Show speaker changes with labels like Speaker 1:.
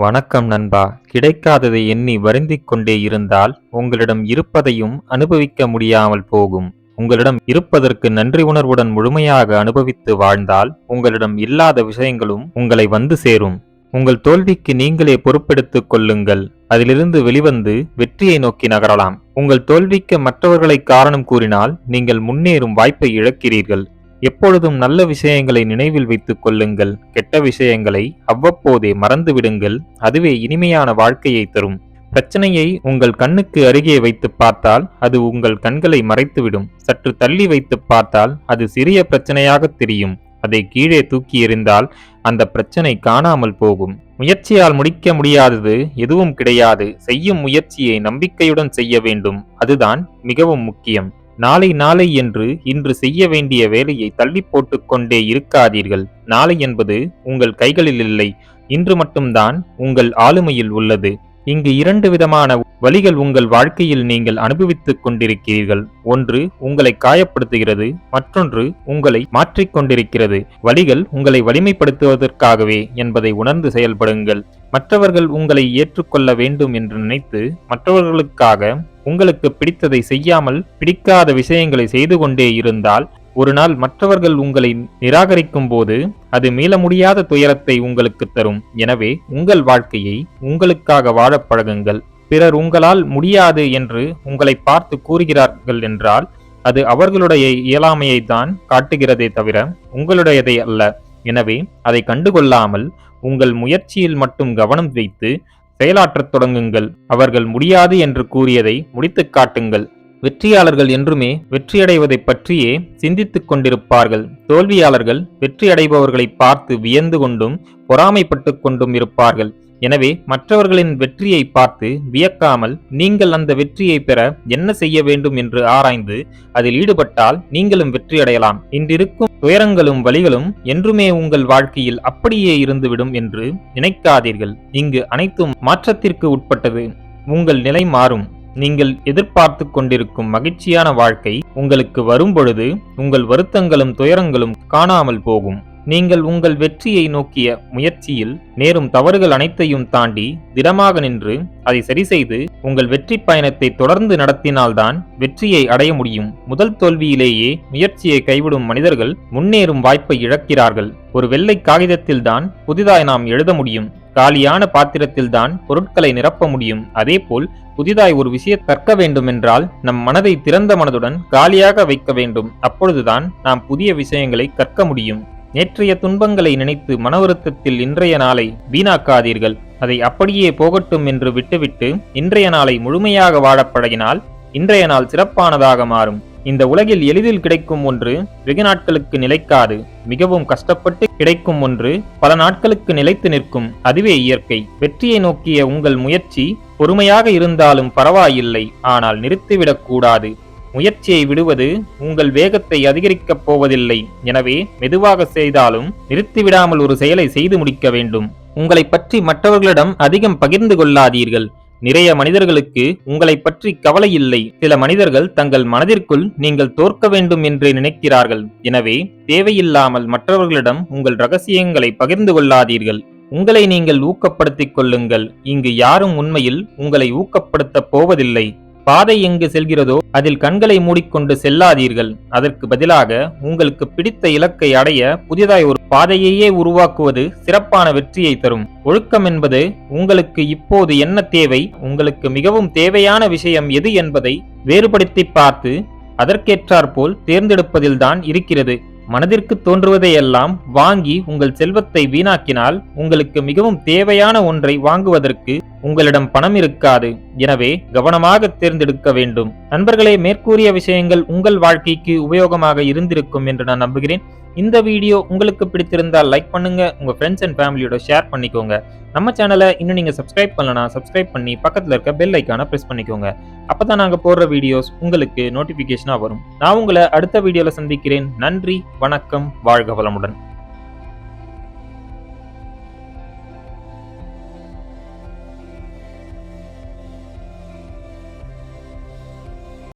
Speaker 1: வணக்கம் நண்பா. கிடைக்காததை எண்ணி வருந்திக் கொண்டே இருந்தால் உங்களிடம் இருப்பதையும் அனுபவிக்க முடியாமல் போகும். உங்களிடம் இருப்பதற்கு நன்றி உணர்வுடன் முழுமையாக அனுபவித்து வாழ்ந்தால் உங்களிடம் இல்லாத விஷயங்களும் உங்களை வந்து சேரும். உங்கள் தோல்விக்கு நீங்களே பொறுப்பெடுத்துக் கொள்ளுங்கள். அதிலிருந்து வெளிவந்து வெற்றியை நோக்கி நகரலாம். உங்கள் தோல்விக்கு மற்றவர்களை காரணம் கூறினால் நீங்கள் முன்னேறும் வாய்ப்பை இழக்கிறீர்கள். எப்பொழுதும் நல்ல விஷயங்களை நினைவில் வைத்துக் கொள்ளுங்கள். கெட்ட விஷயங்களை அவ்வப்போதே மறந்துவிடுங்கள். அதுவே இனிமையான வாழ்க்கையை தரும். பிரச்சனையை உங்கள் கண்ணுக்கு அருகே வைத்து பார்த்தால் அது உங்கள் கண்களை மறைத்துவிடும். சற்று தள்ளி வைத்து பார்த்தால் அது சிறிய பிரச்சனையாக தெரியும். அதை கீழே தூக்கி எறிந்தால் அந்த பிரச்சனை காணாமல் போகும். முயற்சியால் முடிக்க முடியாதது எதுவும் கிடையாது. செய்யும் முயற்சியை நம்பிக்கையுடன் செய்ய வேண்டும். அதுதான் மிகவும் முக்கியம். நாளை நாளை என்று இன்று செய்ய வேண்டிய வேலையை தள்ளி போட்டுக்கொண்டே இருக்காதீர்கள். நாளை என்பது உங்கள் கைகளில் இல்லை. இன்று மட்டும்தான் உங்கள் ஆளுமையில் உள்ளது. இங்கு இரண்டு விதமான வழிகள் உங்கள் வாழ்க்கையில் நீங்கள் அனுபவித்துக் கொண்டிருக்கிறீர்கள். ஒன்று உங்களை காயப்படுத்துகிறது மற்றொன்று உங்களை மாற்றிக்கொண்டிருக்கிறது வழிகள் உங்களை வலிமைப்படுத்துவதற்காகவே என்பதை உணர்ந்து செயல்படுங்கள். மற்றவர்கள் உங்களை ஏற்றுக்கொள்ள வேண்டும் என்று நினைத்து மற்றவர்களுக்காக உங்களுக்கு பிடித்ததை செய்யாமல் பிடிக்காத விஷயங்களை செய்து கொண்டே இருந்தால் ஒரு நாள் மற்றவர்கள் உங்களை நிராகரிக்கும் போது அது மீள முடியாத துயரத்தை உங்களுக்கு தரும். எனவே உங்கள் வாழ்க்கையை உங்களுக்காக வாழப் பழகுங்கள். பிறர் உங்களால் முடியாது என்று உங்களை பார்த்து கூறுகிறார்கள் என்றால் அது அவர்களுடைய இயலாமையை தான் காட்டுகிறதே தவிர உங்களுடையதை அல்ல. எனவே அதை கண்டுகொள்ளாமல் உங்கள் முயற்சியில் மட்டும் கவனம் வைத்து செயலாற்றத் தொடங்குங்கள். அவர்கள் முடியாது என்று கூறியதை முடித்துக் காட்டுங்கள். வெற்றியாளர்கள் என்றுமே வெற்றியடைவதை பற்றியே சிந்தித்துக் கொண்டிருப்பார்கள். தோல்வியாளர்கள் வெற்றியடைபவர்களை பார்த்து வியந்து கொண்டும் பொறாமைப்பட்டு கொண்டும் இருப்பார்கள். எனவே மற்றவர்களின் வெற்றியை பார்த்து வியக்காமல் நீங்கள் அந்த வெற்றியை பெற என்ன செய்ய வேண்டும் என்று ஆராய்ந்து அதில் ஈடுபட்டால் நீங்களும் வெற்றியடையலாம். இன்றிருக்கும் துயரங்களும் வழிகளும் என்றுமே உங்கள் வாழ்க்கையில் அப்படியே இருந்துவிடும் என்று நினைக்காதீர்கள். இங்கு அனைத்தும் மாற்றத்திற்கு உட்பட்டது. உங்கள் நிலை மாறும். நீங்கள் எதிர்பார்த்து கொண்டிருக்கும் மகிழ்ச்சியான வாழ்க்கை உங்களுக்கு வரும்பொழுது உங்கள் வருத்தங்களும் துயரங்களும் காணாமல் போகும். நீங்கள் உங்கள் வெற்றியை நோக்கிய முயற்சியில் நேரும் தவறுகள் அனைத்தையும் தாண்டி திடமாக நின்று அதை சரிசெய்து உங்கள் வெற்றி பயணத்தை தொடர்ந்து நடத்தினால்தான் வெற்றியை அடைய முடியும். முதல் தோல்வியிலேயே முயற்சியை கைவிடும் மனிதர்கள் முன்னேறும் வாய்ப்பை இழக்கிறார்கள். ஒரு வெள்ளை காகிதத்தில்தான் புதிதாய் நாம் எழுத முடியும். காலியான பாத்திரத்தில்தான் பொருட்களை நிரப்ப முடியும். அதேபோல் புதிதாய் ஒரு விஷயம் கற்க வேண்டுமென்றால் நம் மனதை திறந்த மனதுடன் காலியாக வைக்க வேண்டும். அப்பொழுதுதான் நாம் புதிய விஷயங்களை கற்க முடியும். நேற்றைய துன்பங்களை நினைத்து மனவருத்தத்தில் இன்றைய நாளை வீணாக்காதீர்கள். அதை அப்படியே போகட்டும் என்று விட்டுவிட்டு இன்றைய நாளை முழுமையாக வாழப்பழகினால் இன்றைய நாள் சிறப்பானதாக மாறும். இந்த உலகில் எளிதில் கிடைக்கும் ஒன்று வெகு நாட்களுக்கு நிலைக்காது மிகவும் கஷ்டப்பட்டு கிடைக்கும் ஒன்று பல நாட்களுக்கு நிலைத்து நிற்கும். அதுவே இயற்கை. வெற்றியை நோக்கிய உங்கள் முயற்சி பொறுமையாக இருந்தாலும் பரவாயில்லை ஆனால் நிறுத்திவிடக் கூடாது. முயற்சியை விடுவது உங்கள் வேகத்தை அதிகரிக்கப் போவதில்லை. எனவே மெதுவாக செய்தாலும் நிறுத்திவிடாமல் ஒரு செயலை செய்து முடிக்க வேண்டும். உங்களை பற்றி மற்றவர்களிடம் அதிகம் பகிர்ந்து கொள்ளாதீர்கள். நிறைய மனிதர்களுக்கு உங்களை பற்றி கவலை இல்லை. சில மனிதர்கள் தங்கள் மனதிற்குள் நீங்கள் தோற்க வேண்டும் என்று நினைக்கிறார்கள். எனவே தேவையில்லாமல் மற்றவர்களிடம் உங்கள் ரகசியங்களை பகிர்ந்து கொள்ளாதீர்கள். உங்களை நீங்கள் ஊக்கப்படுத்திக் கொள்ளுங்கள். இங்கு யாரும் உண்மையில் உங்களை ஊக்கப்படுத்தப் போவதில்லை. பாதை எங்கு செல்கிறதோ அதில் கண்களை மூடிக்கொண்டு செல்லாதீர்கள். அதற்கு பதிலாக உங்களுக்கு பிடித்த இலக்கை அடைய புதிதாய் ஒரு பாதையையே உருவாக்குவது சிறப்பான வெற்றியை தரும். ஒழுக்கம் என்பது உங்களுக்கு இப்போது என்ன தேவை உங்களுக்கு மிகவும் தேவையான விஷயம் எது என்பதை வேறுபடுத்தி பார்த்து அதற்கேற்றாற்போல் தேர்ந்தெடுப்பதில்தான் இருக்கிறது. மனதிற்கு தோன்றுவதையெல்லாம் வாங்கி உங்கள் செல்வத்தை வீணாக்கினால் உங்களுக்கு மிகவும் தேவையான ஒன்றை வாங்குவதற்கு உங்களிடம் பணம் இருக்காது. எனவே கவனமாக தேர்ந்தெடுக்க வேண்டும். நண்பர்களே மேற்கூறிய விஷயங்கள் உங்கள் வாழ்க்கைக்கு உபயோகமாக இருந்திருக்கும் என்று நான் நம்புகிறேன். இந்த வீடியோ உங்களுக்கு பிடித்திருந்தால் லைக் பண்ணுங்க. உங்க ஃப்ரெண்ட்ஸ் அண்ட் ஃபேமிலியோட ஷேர் பண்ணிக்கோங்க. நம்ம சேனலை இன்னும் நீங்க சப்ஸ்கிரைப் பண்ணலனா சப்ஸ்கிரைப் பண்ணி பக்கத்துல இருக்க பெல் ஐக்கான பிரஸ் பண்ணிக்கோங்க. அப்பதான் நாங்க போடுற வீடியோஸ் உங்களுக்கு நோட்டிபிகேஷனா வரும். நான் உங்களை அடுத்த வீடியோல சந்திக்கிறேன். நன்றி வணக்கம் வாழ்க வளமுடன்.